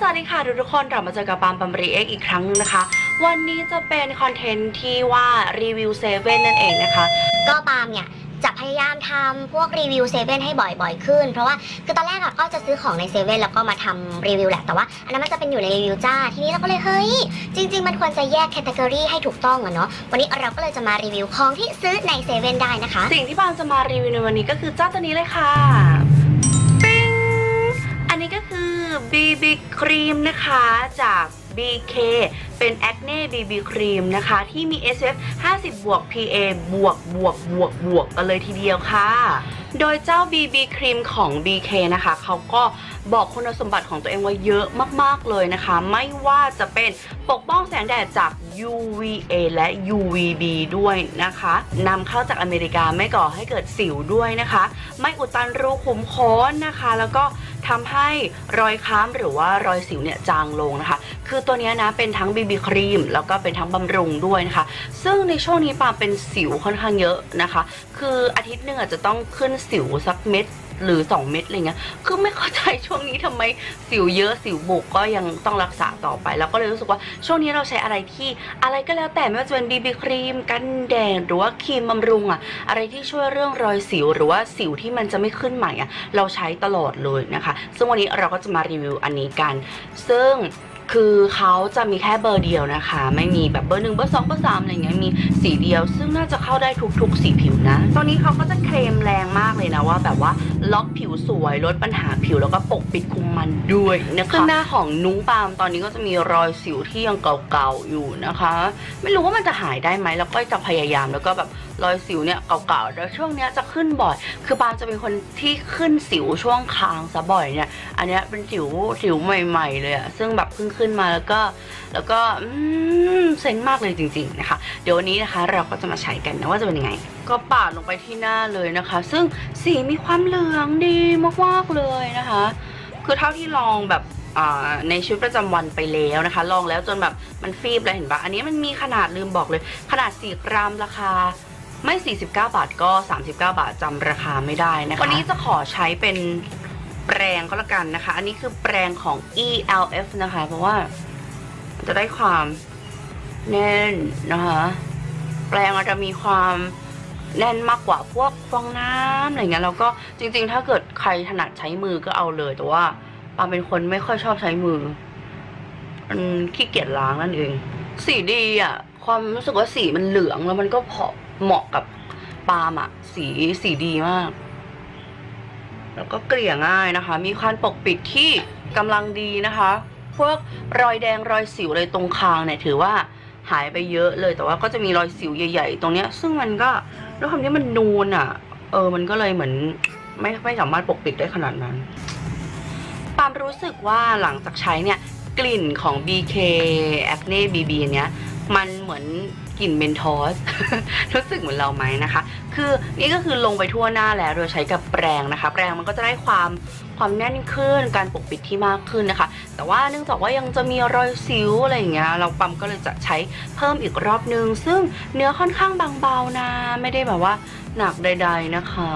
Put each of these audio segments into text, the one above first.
สวัสดีค่ะทุกๆคนกลับมาเจอกับปามปัมรีเอ็กอีกครั้งหนึงนะคะ วันนี้จะเป็นคอนเทนต์ที่ว่ารีวิวเซเว่นนั่นเองนะคะ ก็ปาล์มเนี่ยจะพยายามทำพวกรีวิวเซเว่นให้บ่อยๆ ขึ้น เพราะว่าคือตอนแรกอะก็จะซื้อของในเซเว่นแล้วก็มาทำรีวิวแหละแต่ว่าอันนั้นมันจะเป็นอยู่ในรีวิวจ้าทีนี้เราก็เลยเฮ้ย จริง ๆ มันควรจะแยกแคตตากรีให้ถูกต้องอะเนาะวันนี้เราก็เลยจะมารีวิวของที่ซื้อในเซเว่นได้นะคะ สิ่งที่ปามจะมารีวิวในวันนี้ก็คือเจ้าตัวนี้เลยค่ะปิ๊งอันนี้ก็คือ BB ครีมนะคะจาก BK เป็น Acne BB ครีมนะคะ ที่มี SF 50 บวก PA บวกบวกบวกบวกกันเลยทีเดียวค่ะ โดยเจ้า BB ครีมของ BK นะคะ เขาก็บอกคุณสมบัติของตัวเองไว้เยอะมาก ๆ เลยนะคะ ไม่ว่าจะเป็นปกป้องแสงแดดจาก UVA และ UVB ด้วยนะคะนำเข้าจากอเมริกาไม่ก่อให้เกิดสิวด้วยนะคะ ไม่อุดตันรูขุมขนนะคะ แล้วก็ ทำให้รอยค้ำหรือว่ารอยสิวเนี่ยจางลงนะคะ คือตัวนี้นะเป็นทั้งบีบีครีมแล้วก็เป็นทั้งบำรุงด้วยนะคะ ซึ่งในช่วงนี้ปาเป็นสิวค่อนข้างเยอะนะคะ คืออาทิตย์หนึ่งอาจจะต้องขึ้นสิวสักเม็ด หรือ 2 เม็ดอะไรเงี้ย คือไม่เข้าใจช่วงนี้ทำไมสิวเยอะสิวบุกก็ยังต้องรักษาต่อไป แล้วก็เลยรู้สึกว่าช่วงนี้เราใช้อะไรที่อะไรก็แล้วแต่ไม่ว่าจะเป็น BB ครีม กันแดดหรือว่าครีมบำรุงอะอะไรที่ช่วยเรื่องรอยสิวหรือว่าสิวที่มันจะไม่ขึ้นใหม่อะเราใช้ตลอดเลยนะคะ ซึ่งวันนี้เราก็จะมารีวิวอันนี้กัน ซึ่ง คือเขาจะมีแค่เบอร์เดียวนะคะ ไม่มีแบบเบอร์หนึ่งเบอร์สองเบอร์สามอะไรเงี้ยมีสีเดียว ซึ่งน่าจะเข้าได้ทุกๆ สีผิวนะตอนนี้เขาก็จะเคลมแรงมากเลยนะว่า แบบว่าล็อกผิวสวยลดปัญหาผิวแล้วก็ปกปิดคุมมันด้วยนะคะซึ่งหน้าของนุ้งปามตอนนี้ก็จะมีรอยสิวที่ยังเก่าๆอยู่นะคะ ไม่รู้ว่ามันจะหายได้ไหมแล้วก็จะพยายามแล้วก็แบบรอยสิวเนี่ยเก่าๆแล้วช่วงเนี้ยจะขึ้นบ่อย คือปามจะเป็นคนที่ขึ้นสิวช่วงคางซะบ่อยเนี่ย อันเนี้ยเป็นสิวสิวใหม่ ๆ เลยอะซึ่งแบบเพิ่งขึ้นมาแล้วก็แล้วก็อืมเซ็งมากเลยจริงๆนะคะ เดี๋ยววันนี้นะคะเราก็จะมาใช้กันนะว่าจะเป็นยังไง ก็ปาดลงไปที่หน้าเลยนะคะ ซึ่งสีมีความเหลืองดีมากๆเลยนะคะ คือเท่าที่ลองแบบอ่าในชีวิตประจำวันไปแล้วนะคะ ลองแล้วจนแบบมันฟีบเลยเห็นปะอันนี้มันมีขนาดลืมบอกเลย ขนาด4กรัมราคาไม่ 49 บาทก็ 39 บาทจำราคาไม่ได้นะคะ วันนี้จะขอใช้เป็น แปรงก็แล้วกันนะคะ อันนี้คือแปรงของ ELF นะคะ เพราะว่าจะได้ความแน่นนะคะ แปรงมันจะมีความแน่นมากกว่าพวกฟองน้ำอะไรเงี้ยแล้วก็จริง ๆ ถ้าเกิดใครถนัดใช้มือก็เอาเลย แต่ว่าปาเป็นคนไม่ค่อยชอบใช้มือมันขี้เกียจล้างนั่นเอง สีดีอะ ความรู้สึกว่าสีมันเหลืองแล้วมันก็พอเหมาะกับปาล์มอะ สีสีดีมาก แล้วก็เกลี่ยง่ายนะคะ มีความปกปิดที่กำลังดีนะคะ พวกรอยแดงรอยสิวเลยตรงคางเนี่ยถือว่าหายไปเยอะเลย แต่ว่าก็จะมีรอยสิวใหญ่ ๆ ตรงเนี้ย ซึ่งมันก็ด้วยความที่มันนูนอะ เออ มันก็เลยเหมือนไม่ไม่สามารถปกปิดได้ขนาดนั้นปาล์มรู้สึกว่าหลังจากใช้เนี่ยกลิ่นของ BK Acne BB เนี้ยมันเหมือน กลิ่นเมนทอส รู้สึกเหมือนเราไหมนะคะ คือนี่ก็คือลงไปทั่วหน้าแล้วโดยใช้กับแปรงนะคะ แปรงมันก็จะได้ความความแน่นขึ้น การปกปิดที่มากขึ้นนะคะ แต่ว่าเนื่องจากว่ายังจะมีรอยสิวอะไรอย่างเงี้ย เราปั๊มก็เลยจะใช้เพิ่มอีกรอบนึง ซึ่งเนื้อค่อนข้างบางเบานะ ไม่ได้แบบว่าหนักใด ๆนะคะ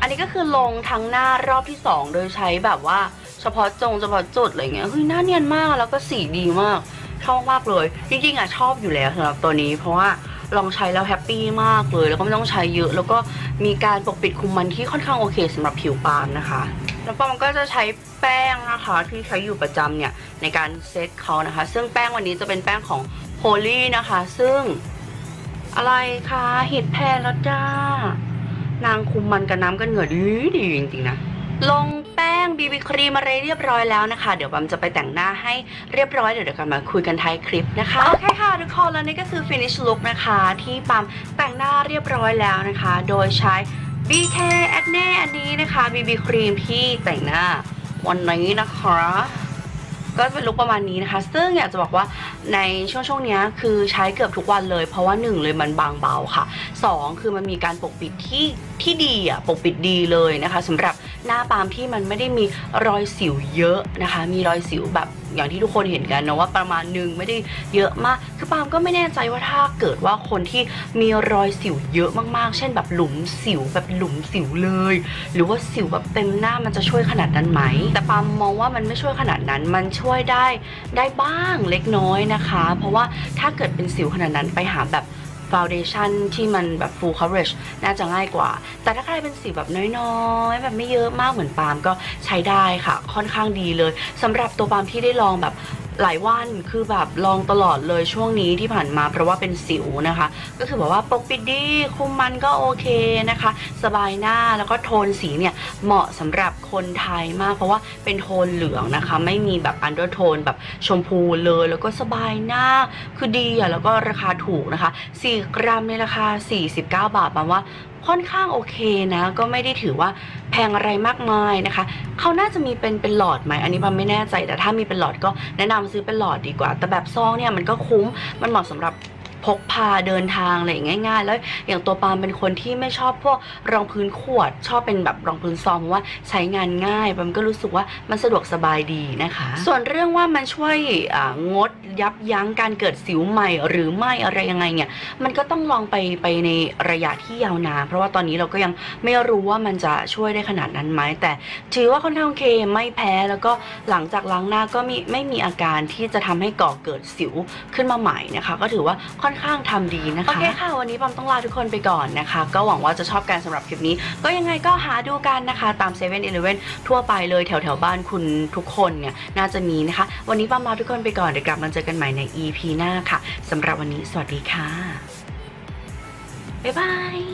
อันนี้ก็คือลงทั้งหน้ารอบที่สองโดยใช้แบบว่าเฉพาะจงเฉพาะจุดอะไรเงี้ย เฮ้ยหน้าเนียนมากแล้วก็สีดีมาก ชอบมากเลย จริงๆอะชอบอยู่แล้วสำหรับตัวนี้ เพราะว่าลองใช้แล้วแฮปปี้มากเลย แล้วก็ไม่ต้องใช้เยอะ แล้วก็มีการปกปิดคุมมันที่ค่อนข้างโอเคสำหรับผิวปาล์มนะคะ แล้วปาล์มก็จะใช้แป้งนะคะที่ใช้อยู่ประจำเนี่ยในการเซตเขานะคะ ซึ่งแป้งวันนี้จะเป็นแป้งของโพลีนะคะ ซึ่งอะไรคะเหิดแพนแล้วจ้านางคุมมันกับน้ำกันเหงื่อดีดีจริงๆนะ ลงแป้ง งบีบีครีมอะไรเรียบร้อยแล้วนะคะ เดี๋ยวบัมจะไปแต่งหน้าให้เรียบร้อยเดี๋ยวเดี๋ยวกันมาคุยกันท้ายคลิปนะคะโอเคค่ะทุกคนแล้วนี่ก็คือ finish look นะคะที่ปัมแต่งหน้าเรียบร้อยแล้วนะคะ โดยใช้ BK Acne อันนี้นะคะ BB ครีมที่แต่งหน้าวันนี้นะคะก็เป็นลุคประมาณนี้นะคะ ซึ่งอยากจะบอกว่าในช่วงช่วงนี้คือใช้เกือบทุกวันเลย เพราะว่าหนึ่งเลยมันบางเบาค่ะสองคือมันมีการปกปิดที่ที่ดีอะปกปิดดีเลยนะคะสำหรับ หน้าปาล์มที่มันไม่ได้มีรอยสิวเยอะนะคะ มีรอยสิวแบบอย่างที่ทุกคนเห็นกันนะว่าประมาณหนึงไม่ได้เยอะมาก คือปาล์มก็ไม่แน่ใจว่าถ้าเกิดว่าคนที่มีรอยสิวเยอะมากๆ เช่นแบบหลุมสิวแบบหลุมสิวเลย หรือว่าสิวแบบเต็มหน้ามันจะช่วยขนาดนั้นไหม แต่ปาล์มมองว่ามันไม่ช่วยขนาดนั้น มันช่วยได้ได้บ้างเล็กน้อยนะคะ เพราะว่าถ้าเกิดเป็นสิวขนาดนั้นไปหาแบบ ฟาวเดชั่นที่มันแบบ full coverage น่าจะง่ายกว่า แต่ถ้าใครเป็นสีแบบน้อยๆ แบบไม่เยอะมากเหมือนปาล์มก็ใช้ได้ค่ะ ค่อนข้างดีเลยสำหรับตัวปาล์มที่ได้ลองแบบ หลายวันคือแบบลองตลอดเลยช่วงนี้ที่ผ่านมาเพราะว่าเป็นสิวนะคะ ก็คือแบบว่าปกปิดดีคุมมันก็โอเคนะคะ สบายหน้าแล้วก็โทนสีเนี่ยเหมาะสำหรับคนไทยมาก เพราะว่าเป็นโทนเหลืองนะคะ ไม่มีแบบอันเดอร์โทนแบบชมพูเลยแล้วก็สบายหน้าคือดีอะแล้วก็ราคาถูกนะคะ 4 กรัมในราคา 49 บาทแปลว่า ค่อนข้างโอเคนะ ก็ไม่ได้ถือว่าแพงอะไรมากมายนะคะ เขาน่าจะมีเป็นเป็นหลอดไหมอันนี้ปาไม่แน่ใจแต่ถ้ามีเป็นหลอดก็แนะนำซื้อเป็นหลอดดีกว่า แต่แบบซองเนี่ยมันก็คุ้มมันเหมาะสำหรับ พกพาเดินทางอะไรอย่างง่าย ๆ แล้วอย่างตัวปาล์มเป็นคนที่ไม่ชอบพวกรองพื้นขวด ชอบเป็นแบบรองพื้นซองเพราะว่าใช้งานง่ายปาล์มก็รู้สึกว่ามันสะดวกสบายดีนะคะ ส่วนเรื่องว่ามันช่วยงดยับยั้งการเกิดสิวใหม่หรือไม่อะไรยังไงเนี่ยมันก็ต้องลองไปไปในระยะที่ยาวนานเพราะว่าตอนนี้เราก็ยังไม่รู้ว่ามันจะช่วยได้ขนาดนั้นไหมแต่ถือว่าค่อนข้างโอเคไม่แพ้แล้วก็หลังจากล้างหน้าก็มีไม่มีอาการที่จะทำให้ก่อเกิดสิวขึ้นมาใหม่นะคะ ก็ถือว่าค่อนข้างทำดีนะคะ โอเคค่ะ วันนี้ปอมต้องลาทุกคนไปก่อนนะคะ ก็หวังว่าจะชอบกันสำหรับคลิปนี้ ก็ยังไงก็หาดูกันนะคะ ตาม7 e เ e ่ e อทั่วไปเลยแถวแถวบ้านคุณทุกคนเนี่ยน่าจะมีนะคะ วันนี้ปอมลาทุกคนไปก่อนเดี๋ยวกลับมาเจอกันใหม่ใน EP หน้าค่ะสำหรับวันนี้สวัสดีค่ะบ๊ายบาย